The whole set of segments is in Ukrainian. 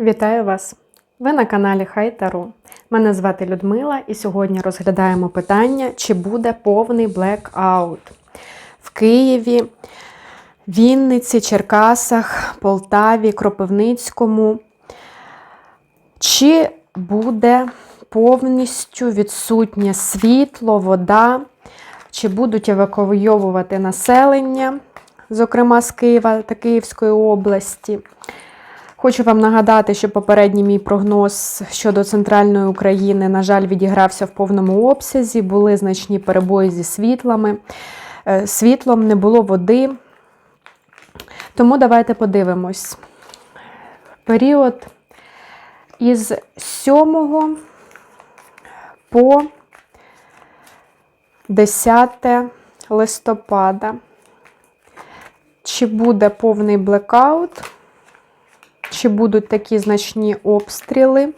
Вітаю вас! Ви на каналі Хай Таро. Мене звати Людмила, і сьогодні розглядаємо питання, чи буде повний блекаут в Києві, Вінниці, Черкасах, Полтаві, Кропивницькому. Чи буде повністю відсутнє світло, вода, чи будуть евакуйовувати населення, зокрема з Києва та Київської області. Хочу вам нагадати, що попередній мій прогноз щодо центральної України, на жаль, відігрався в повному обсязі, були значні перебої зі світлами. Е, Світлом не було води. Тому давайте подивимось. Період із 7 по 10 листопада. Чи буде повний блекаут? Чи будуть такі значні обстріли,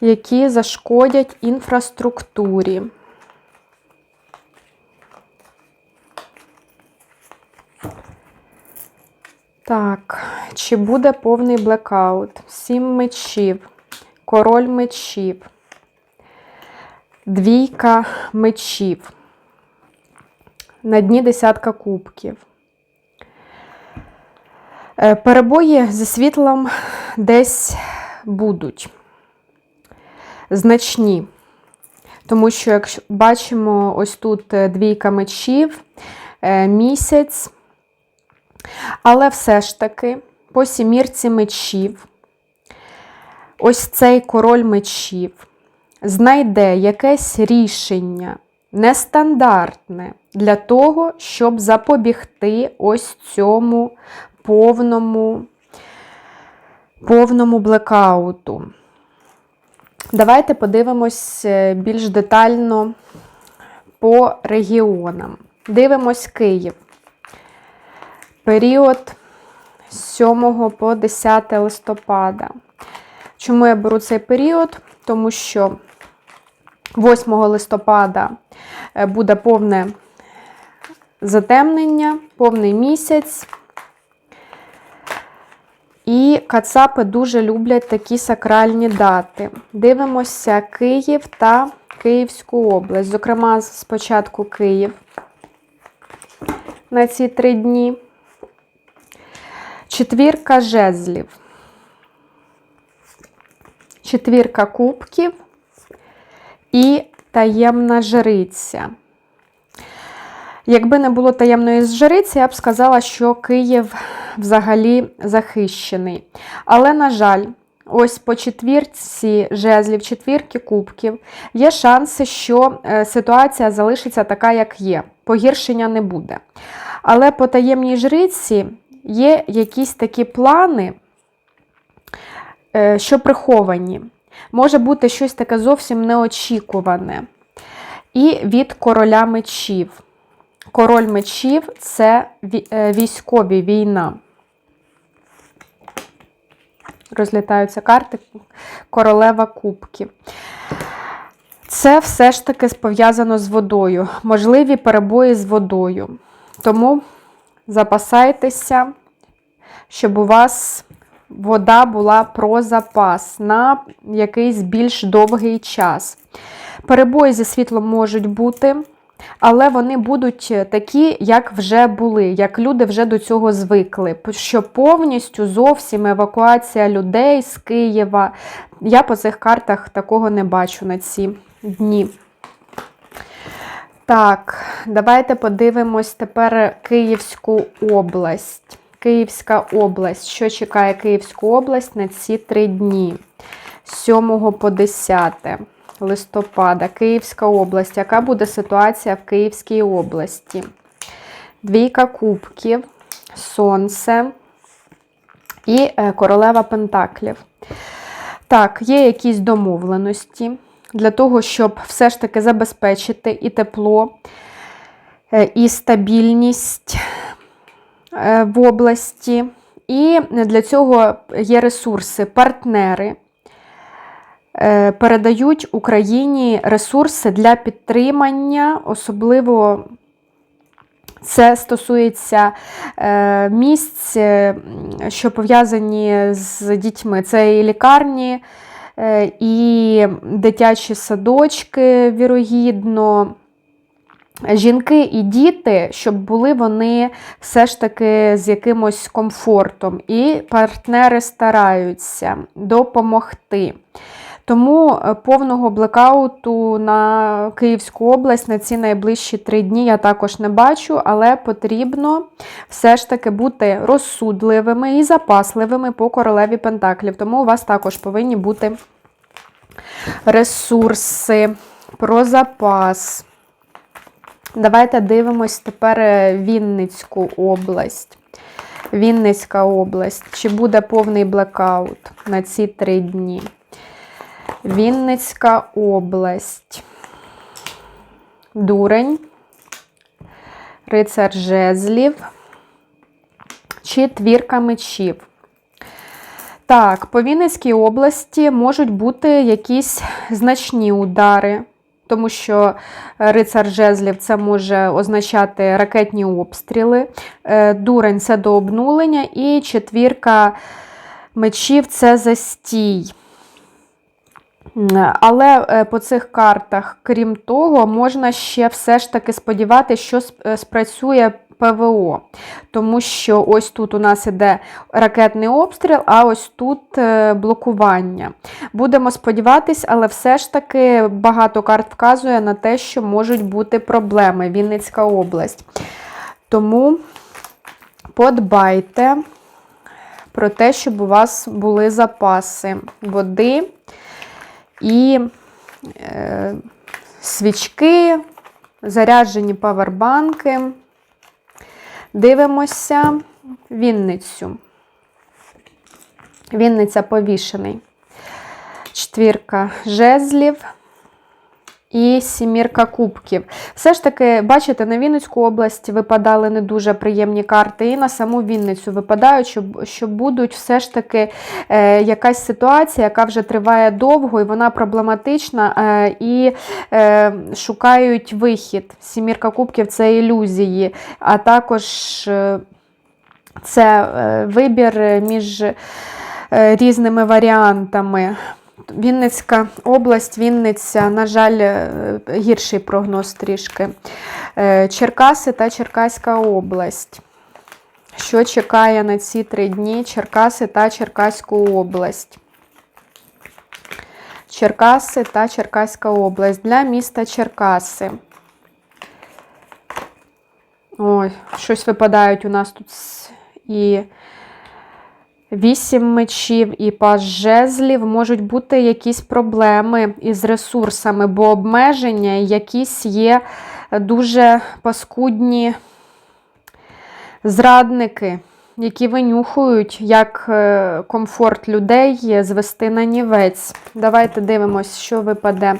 які зашкодять інфраструктурі? Так, чи буде повний блекаут? Сім мечів, король мечів, двійка мечів, на дні десятка кубків. Е, Перебої зі світлом десь будуть значні. Тому що, як бачимо, ось тут е, двійка мечів, е, місяць. Але все ж таки, по сімірці мечів, ось цей король мечів знайде якесь рішення нестандартне для того, щоб запобігти ось цьому повному, повному блекауту. Давайте подивимось е, більш детально по регіонам. Дивимось Київ. Період з 7 по 10 листопада. Чому я беру цей період? Тому що 8 листопада е, буде повне затемнення, повний місяць. Кацапи дуже люблять такі сакральні дати. Дивимося Київ та Київську область. Зокрема, спочатку Київ на ці три дні. Четвірка жезлів. Четвірка кубків і таємна жриця. Якби не було таємної жриці, я б сказала, що Київ взагалі захищений. Але, на жаль, ось по четвірці жезлів, четвірки кубків, є шанси, що е, ситуація залишиться така, як є. Погіршення не буде. Але по таємній жриці є якісь такі плани, е, що приховані. Може бути щось таке зовсім неочікуване. І від короля мечів. Король мечів це військові війна. Розлітаються карти королева кубків. Це все ж таки пов'язано з водою. Можливі перебої з водою. Тому запасайтеся, щоб у вас вода була про запас на якийсь більш довгий час. Перебої зі світлом можуть бути. Але вони будуть такі, як вже були, як люди вже до цього звикли. Що повністю зовсім евакуація людей з Києва. Я по цих картах такого не бачу на ці дні. Так, давайте подивимось тепер Київську область. Київська область. Що чекає Київську область на ці три дні? З 7 по 10 листопада, Київська область. Яка буде ситуація в Київській області? Двійка кубків, сонце і е, королева Пентаклів. Так, є якісь домовленості для того, щоб все ж таки забезпечити і тепло, е, і стабільність е, в області. І для цього є ресурси, партнери. Е, передають Україні ресурси для підтримання, особливо Це стосується е, місць, е, що пов'язані з дітьми. Це і лікарні, і дитячі садочки, вірогідно. Жінки і діти, щоб були вони все ж таки з якимось комфортом, і партнери стараються допомогти. Тому е, повного блекауту на Київську область на ці найближчі три дні я також не бачу, але потрібно все ж таки бути розсудливими і запасливими по королеві Пентаклів. Тому у вас також повинні бути ресурси про запас. Давайте дивимось тепер е, Вінницьку область. Вінницька область. Чи буде повний блекаут на ці три дні? Вінницька область. Дурень. Рицар жезлів. Четвірка мечів. Так, по Вінницькій області можуть бути якісь значні удари тому що е, рицар жезлів це може означати ракетні обстріли, е, дурень це до обнулення, і четвірка мечів це застій. Але е, по цих картах, крім того, можна ще все ж таки сподіватися, що спрацює ПВО. Тому що ось тут у нас іде ракетний обстріл, а ось тут е, блокування. Будемо сподіватись, але все ж таки багато карт вказує на те, що можуть бути проблеми. Вінницька область. Тому подбайте про те, щоб у вас були запаси води і е, свічки, заряджені павербанки. Дивимося Вінницю. Вінниця повішений. Четвірка жезлів і сімірка кубків. Все ж таки, бачите, на Вінницьку область випадали не дуже приємні карти, і на саму Вінницю випадають, що, що будуть все ж таки е, якась ситуація, яка вже триває довго, і вона проблематична, е, і е, шукають вихід. Сімірка кубків це ілюзії, а також е, це е, вибір між е, різними варіантами. Вінницька область, Вінниця, на жаль, е, гірший прогноз трішки. Е, Черкаси та Черкаська область. Що чекає на ці три дні Черкаси та Черкаську область? Черкаси та Черкаська область для міста Черкаси. Ой, щось випадають у нас тут і Вісім мечів і паж жезлів можуть бути якісь проблеми із ресурсами, бо обмеження якісь є дуже паскудні зрадники, які винюхують як е, комфорт людей звести на нівець. Давайте дивимося, що випаде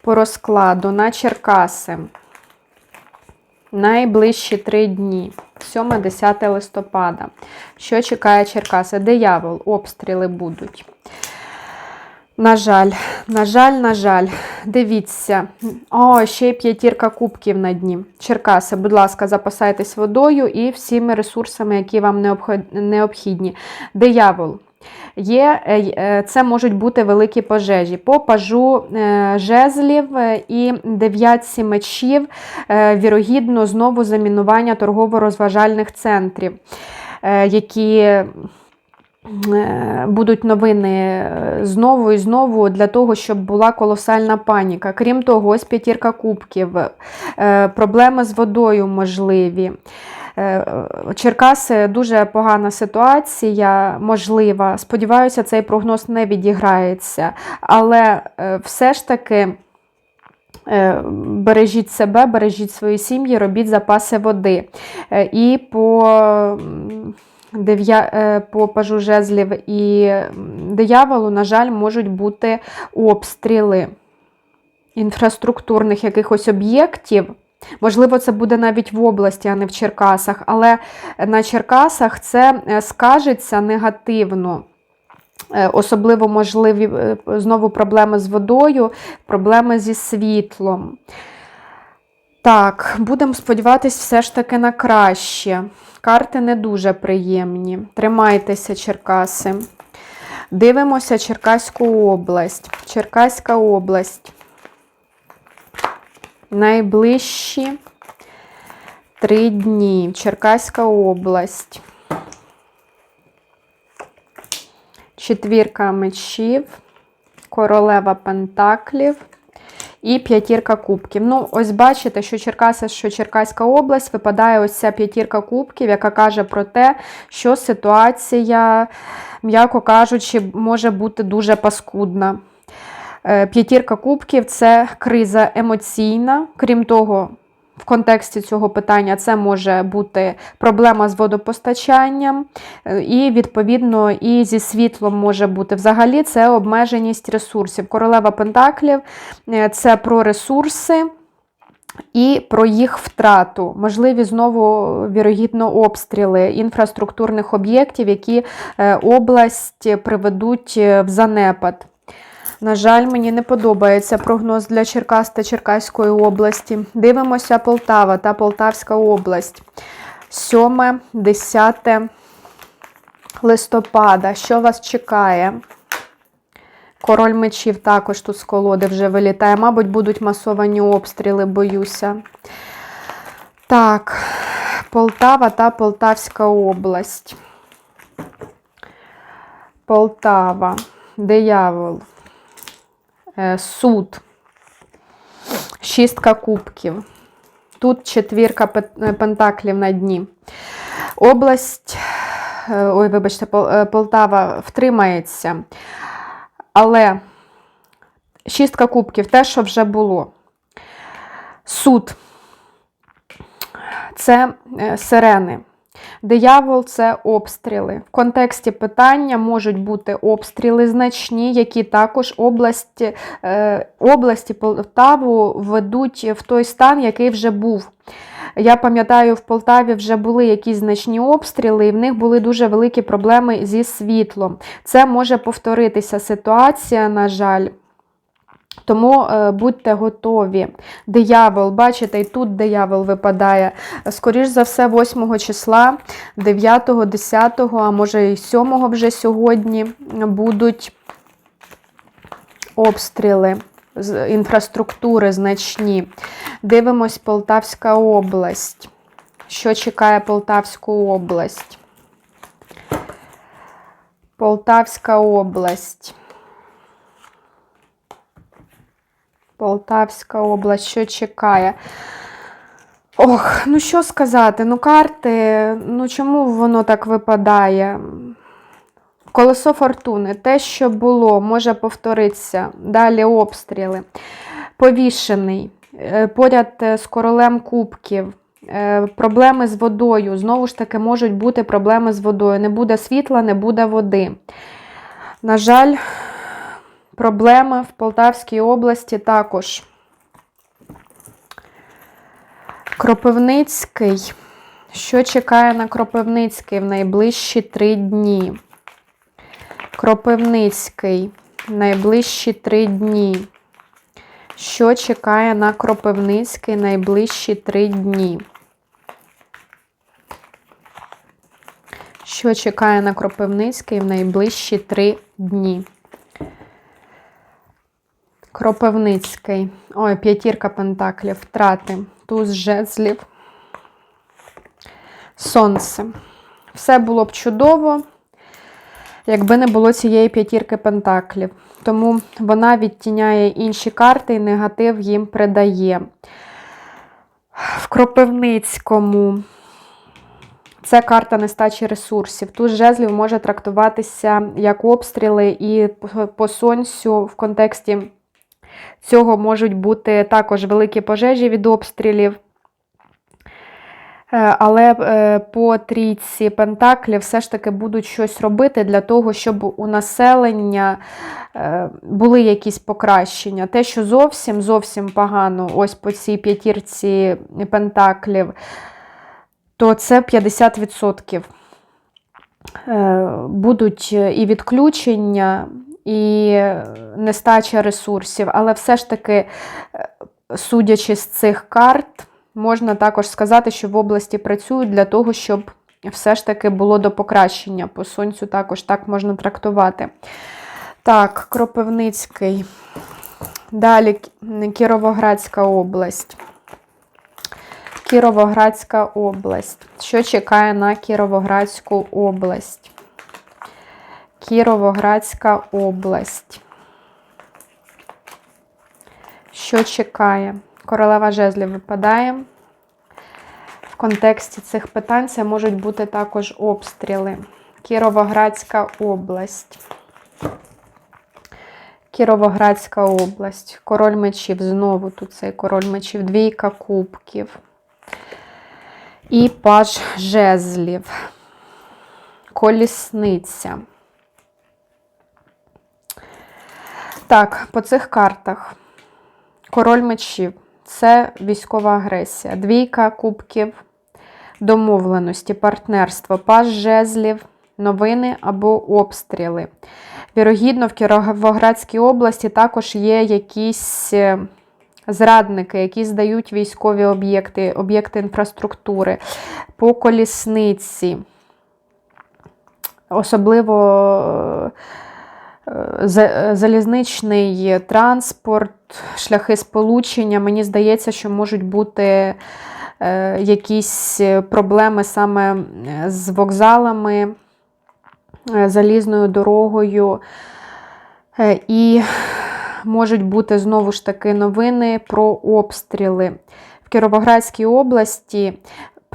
по розкладу на Черкаси. Найближчі три дні. 7-10 листопада. Що чекає Черкаси? Диявол, обстріли будуть. На жаль, на жаль, на жаль, дивіться. О, ще й п'ятірка кубків на дні. Черкаси, будь ласка, запасайтесь водою і всіми ресурсами, які вам необхідні. Диявол. Є, е, е, Це можуть бути великі пожежі. По пажу е, жезлів і дев'ятці мечів, вірогідно, знову замінування торгово-розважальних центрів, які будуть новини знову і знову для того, щоб була колосальна паніка. Крім того, ось п'ятірка кубків, проблеми з водою можливі. Е, Черкаси дуже погана ситуація, можлива. Сподіваюся, цей прогноз не відіграється. Але е, все ж таки. Е, бережіть себе, бережіть свої сім'ї, робіть запаси води. І по по пажу жезлів і дияволу, на жаль, можуть бути обстріли інфраструктурних якихось об'єктів. Можливо, це буде навіть в області, а не в Черкасах, але на Черкасах це е, скажеться негативно. Е, особливо можливі е, знову проблеми з водою, проблеми зі світлом. Так, будемо сподіватися все ж таки на краще. Карти не дуже приємні. Тримайтеся, Черкаси. Дивимося Черкаську область. Черкаська область. Найближчі три дні. Черкаська область. Четвірка мечів, королева пентаклів і п'ятірка кубків. Ну, ось бачите, що Черкаси, що Черкаська область випадає ось ця п'ятірка кубків, яка каже про те, що ситуація, м'яко кажучи, може бути дуже паскудна. Е, П'ятірка кубків це криза емоційна. Крім того, в контексті цього питання це може бути проблема з водопостачанням, е, і, відповідно, і зі світлом може бути. Взагалі, це обмеженість ресурсів. Королева Пентаклів е, це про ресурси. І про їх втрату, можливі знову вірогідно обстріли інфраструктурних об'єктів, які область приведуть в занепад. На жаль, мені не подобається прогноз для Черкас та Черкаської області. Дивимося Полтава та Полтавська область. 7-10 листопада. Що вас чекає? Король мечів також тут з колоди вже вилітає. Мабуть, будуть масовані обстріли, боюся. Так, Полтава та Полтавська область. Полтава. Диявол. Е, суд, шістка кубків. Тут четвірка пентаклів на дні. Область, е, ой, вибачте, е, Полтава втримається. Але шістка кубків те, що вже було. Суд це е, сирени. Диявол це обстріли. В контексті питання можуть бути обстріли значні, які також області, е, області Полтаву ведуть в той стан, який вже був. Я пам'ятаю, в Полтаві вже були якісь значні обстріли, і в них були дуже великі проблеми зі світлом. Це може повторитися ситуація, на жаль. Тому е, будьте готові. Диявол, бачите, і тут диявол випадає. Скоріш за все, 8 числа, 9, 10, а може і 7 вже сьогодні будуть обстріли з інфраструктури значні. Дивимось Полтавська область. Що чекає Полтавську область? Полтавська область. Полтавська область, що чекає? Ох, ну що сказати, ну карти, ну чому воно так випадає? Колесо фортуни, те, що було, може повторитися. Далі обстріли. Повішений, е, поряд е, з королем кубків. Е, Проблеми з водою. Знову ж таки, можуть бути проблеми з водою. Не буде світла, не буде води. На жаль, проблеми в Полтавській області також. Кропивницький. Що чекає на Кропивницький в найближчі три дні? Кропивницький. Найближчі три дні. Що чекає на Кропивницький найближчі три дні? Що чекає на Кропивницький в найближчі три дні? Кропивницький. Ой, п'ятірка пентаклів, втрати, туз жезлів, сонце. Все було б чудово, якби не було цієї п'ятірки пентаклів. Тому вона відтіняє інші карти і негатив їм придає. В Кропивницькому. Це карта нестачі ресурсів. Тут жезлів може трактуватися як обстріли, і по- сонцю в контексті цього можуть бути також великі пожежі від обстрілів. Е, Але е, по трійці Пентаклів все ж таки будуть щось робити для того, щоб у населення е, були якісь покращення. Те, що зовсім зовсім погано, ось по цій п'ятірці Пентаклів, то це 50%. Е, Будуть і відключення, і нестача ресурсів, але все ж таки, е, судячи з цих карт, можна також сказати, що в області працюють для того, щоб все ж таки було до покращення. По сонцю також так можна трактувати. Так, Кропивницький. Далі Кіровоградська область. Кіровоградська область. Що чекає на Кіровоградську область? Кіровоградська область. Що чекає? Королева жезлів випадає. В контексті цих питань це можуть бути також обстріли. Кіровоградська область. Кіровоградська область. Король мечів. Знову тут цей король мечів. Двійка кубків. І паж жезлів. Колісниця. Так, по цих картах. Король мечів це військова агресія. Двійка кубків, домовленості, партнерство, паж жезлів, новини або обстріли. Вірогідно, в Кіровоградській області також є якісь е, зрадники, які здають військові об'єкти, об'єкти інфраструктури по колісниці. Особливо е, залізничний транспорт, шляхи сполучення. Мені здається, що можуть бути е, якісь проблеми саме з вокзалами, е, залізною дорогою. І можуть бути знову ж таки новини про обстріли. В Кіровоградській області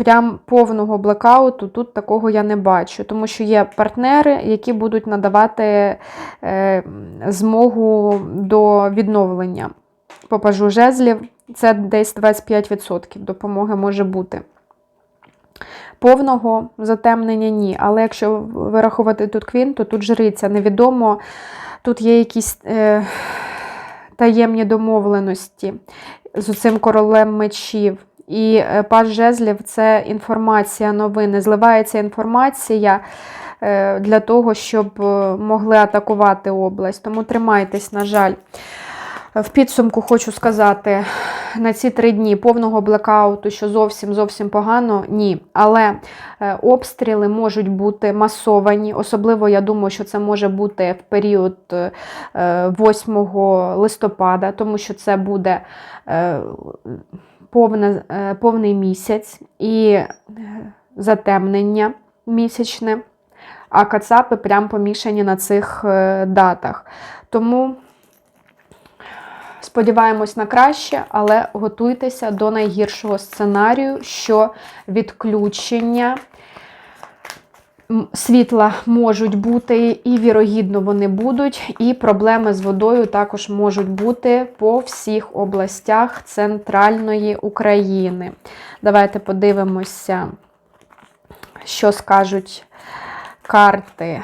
прям повного блекауту тут такого я не бачу, тому що є партнери, які будуть надавати е, змогу до відновлення попажу жезлів. Це десь 25% допомоги може бути. Повного затемнення ні. Але якщо вирахувати тут квін, то тут жриця. Невідомо, тут є якісь е, таємні домовленості з цим королем мечів. І е, паж жезлів це інформація, новини. Зливається інформація е, для того, щоб е, могли атакувати область. Тому тримайтесь, на жаль. В підсумку хочу сказати, на ці три дні повного блекауту, що зовсім зовсім погано, ні. Але обстріли можуть бути масовані. Особливо, я думаю, що це може бути в період 8 листопада, тому що це буде е, повний місяць і е, затемнення місячне, а кацапи прям помішані на цих е, датах. Тому сподіваємось на краще, але готуйтеся до найгіршого сценарію, що відключення світла можуть бути, і, вірогідно, вони будуть, і проблеми з водою також можуть бути по всіх областях центральної України. Давайте подивимося, що скажуть карти.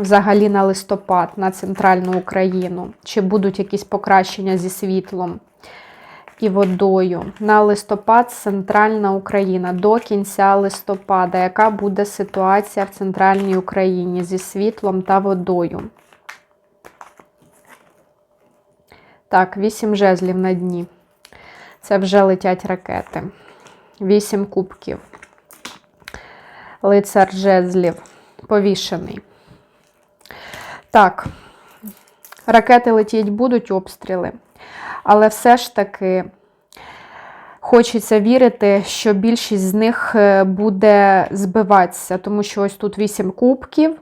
Взагалі на листопад, на центральну Україну, чи будуть якісь покращення зі світлом і водою. На листопад центральна Україна до кінця листопада. Яка буде ситуація в центральній Україні зі світлом та водою? Так, вісім жезлів на дні. Це вже летять ракети. Вісім кубків. Лицар жезлів. Повішений. Так, ракети летіть будуть обстріли. Але все ж таки хочеться вірити, що більшість з них е, буде збиватися, тому що ось тут 8 кубків.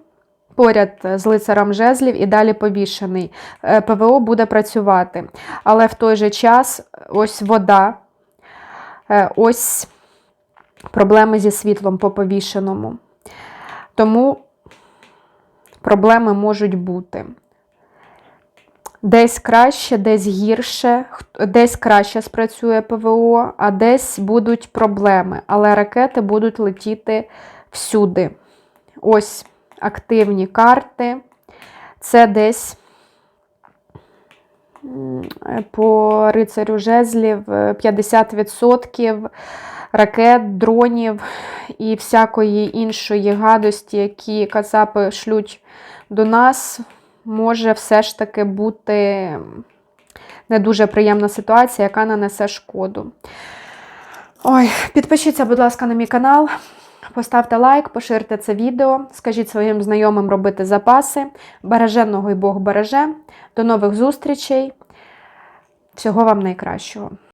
Поряд з лицарем жезлів і далі повішений. Е, ПВО буде працювати. Але в той же час ось вода, е, ось проблеми зі світлом по повішеному. Тому проблеми можуть бути. Десь краще, десь гірше, десь краще спрацює ПВО, а десь будуть проблеми. Але ракети будуть летіти всюди. Ось активні карти. Це десь по рицарю жезлів 50% ракет, дронів і всякої іншої гадості, які кацапи шлють до нас може все ж таки бути не дуже приємна ситуація, яка нанесе шкоду. Ой, підпишіться, будь ласка, на мій канал. Поставте лайк, поширте це відео, скажіть своїм знайомим робити запаси. Береженого і Бог береже. До нових зустрічей. Всього вам найкращого.